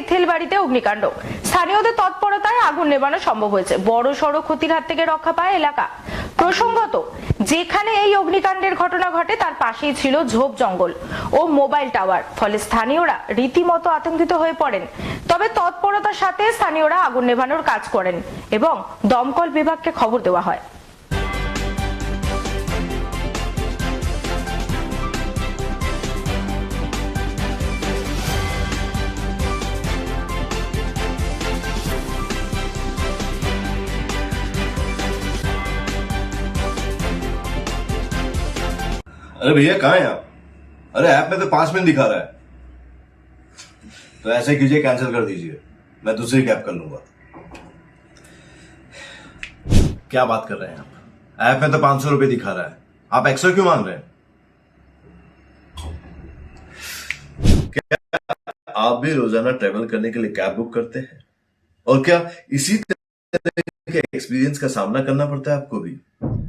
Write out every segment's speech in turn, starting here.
এথেল বাড়িতে অগ্নিকাণ্ড। স্থানীয়দের তৎপরতায় আগুন নেভানো সম্ভব হয়েছে। বড় ক্ষতির হাত থেকে রক্ষা পায় এলাকা। প্রসঙ্গত, যেখানে এই অগ্নিকাণ্ডের ঘটনা ঘটে, তার পাশেই ছিল ঝোপ জঙ্গল ও মোবাইল টাওয়ার। ফলে স্থানীয়রা রীতিমতো আতঙ্কিত হয়ে পড়েন। তবে তৎপরতার সাথে স্থানীয়রা আগুন নেভানোর কাজ করেন এবং দমকল বিভাগকে খবর দেওয়া হয়। अरे भैया, कहाँ हैं आप? अरे ऐप में तो पाँच मिनट दिखा रहा है। तो ऐसे कीजिए कैंसिल कर दीजिए। मैं दूसरी कैब कर लूँगा। क्या बात कर रहे हैं आप? ऐप में तो पाँच सौ रुपये दिखा रहा है। आप एक्स्ट्रा क्यों मांग रहे हैं? क्या आप भी रोज़ाना ट्रेवल करने के लिए कैब बुक करते हैं? और क्या इसी तरह के एक्सपीरियंस का सामना करना पड़ता है आपको भी?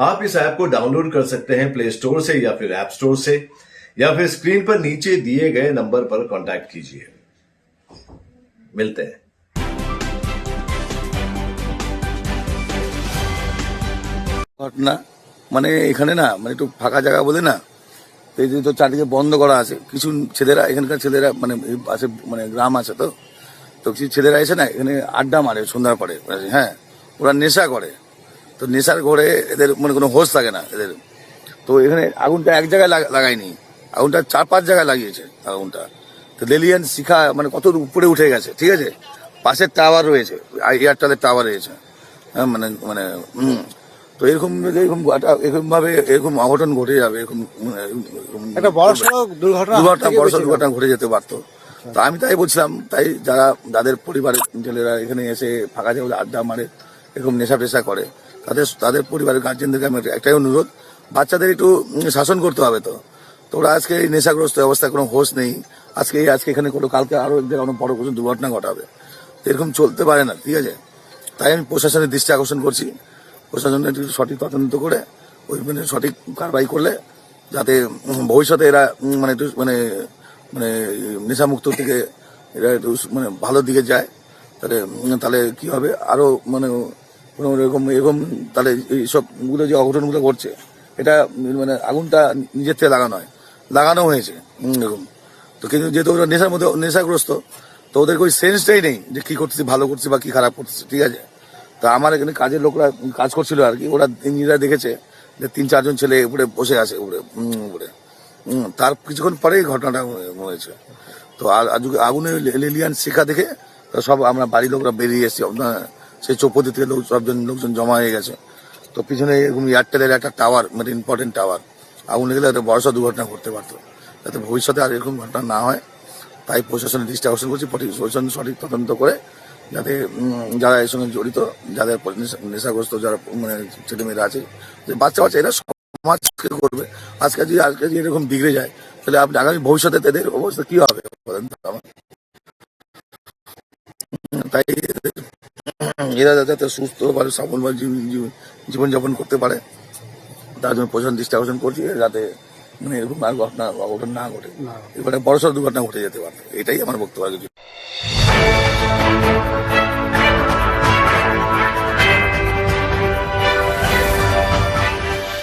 आप इस ऐप को डाउनलोड कर सकते हैं प्ले स्टोर से या फिर ऐप स्टोर से या फिर स्क्रीन पर नीचे दिए गए नंबर पर कांटेक्ट कीजिए मिलते हैं ঘটনা মানে এখানে না মানে একটু ফাঁকা জায়গা বলে না তো এই যে তো চারদিকে বন্ধ করা আছে কিছু ছেলেরা এখানকার ছেলেরা মানে এই পাশে মানে গ্রাম আছে তো তো কিছু ছেলেরা এসে না এখানে আড্ডা মারে সন্ধ্যার পরে হ্যাঁ ওরা নেশা করে তো নেশার ঘরে এদের মানে কোনো হোশ থাকে না এদের। তো এখানে আগুনটা এক জায়গায় লাগায়নি। আগুনটা চার পাঁচ জায়গায় লাগিয়েছে আগুনটা। তো লেলিয়ান শিখা মানে কত উপরে উঠে গেছে ঠিক আছে? পাশের টাওয়ার রয়েছে এয়ারটেলের টাওয়ার রয়েছে। হ্যাঁ, মানে মানে তো এরকম এরকম এরকম ভাবে এরকম অঘটন ঘটে যাবে এরকম একটা বড় দুর্ঘটনা বড় দুর্ঘটনা ঘটে যেতে পারতো। তো আমি তাই বলছিলাম তাই যারা যাদের পরিবারের ছেলেরা এখানে এসে ফাঁকা জায়গায় আড্ডা মারে এরকম নেশা পেশা করে তাদের তাদের পরিবারের গার্জেনদেরকে আমি একটাই অনুরোধ, বাচ্চাদের একটু শাসন করতে হবে তো। তো ওরা আজকে এই নেশাগ্রস্ত অবস্থায় কোনো হোশ নেই। আজকে এই, আজকে এখানে কোনো, কালকে আরও এক জায়গায় অনেক বড় কিছু দুর্ঘটনা ঘটাবে। এরকম চলতে পারে না, ঠিক আছে? তাই আমি প্রশাসনের দৃষ্টি আকর্ষণ করছি। প্রশাসনের একটু সঠিক তদন্ত করে, ওই মানে সঠিক কারবাই করলে যাতে ভবিষ্যতে এরা মানে একটু মানে মানে নেশামুক্ত থেকে এরা একটু মানে ভালো দিকে যায়। তাহলে তাহলে কি হবে? আরও মানে কোনো এরকম এরকম তাহলে এইসবগুলো যে অঘটনগুলো ঘটছে, এটা মানে আগুনটা নিজের থেকে লাগানো হয়। লাগানো হয়েছে এরকম। তো কিন্তু যেহেতু ওরা নেশার মধ্যে, নেশাগ্রস্ত, তো ওদের ওই সেন্সটাই নেই যে কি করতেছি, ভালো করছি বা কি খারাপ করতেছি, ঠিক আছে? তা আমার এখানে কাজের লোকরা কাজ করছিল আর কি। ওরা ইঞ্জিনিয়ার দেখেছে যে তিন, চারজন ছেলে উপরে বসে আছে, উপরে উপরে। তার কিছুক্ষণ পরেই ঘটনাটা হয়েছে। তো আগুনে লেলিয়ান শিখা দেখে সব আমরা বাড়ির লোকরা বেরিয়ে এসেছি। আপনার সেই চৌপতি থেকে লোক সবজন লোকজন জমা হয়ে গেছে। তো পিছনে এরকম এয়ারটেলের একটা টাওয়ার মানে ইম্পর্টেন্ট টাওয়ার। আগুন গেলে একটা বড় সড় দুর্ঘটনা ঘটতে পারতো। যাতে ভবিষ্যতে আর এরকম ঘটনা না হয়, তাই প্রশাসনের দৃষ্টি আকর্ষণ করছি প্রশাসন সঠিক তদন্ত করে যাতে যারা এর সঙ্গে জড়িত, যাদের নেশাগ্রস্ত যারা মানে ছেলেমেয়েরা আছে, যে বাচ্চা বাচ্চা, এরা সমাজকে করবে। আজকে যদি আজকে যদি এরকম বিগড়ে যায়, তাহলে আপনি আগামী ভবিষ্যতে তাদের অবস্থা কি হবে? তাই এরা যাতে সুস্থ ভাবে সফলভাবে জীবন- জীবন- জীবনযাপন করতে পারে তার জন্য প্রশাসন দৃষ্টি আকর্ষণ করছি যাতে মানে এরকম আর ঘটনা অঘটন না ঘটে। এবারে বড়সড় দুর্ঘটনা ঘটে যেতে পারে এটাই আমার বক্তব্য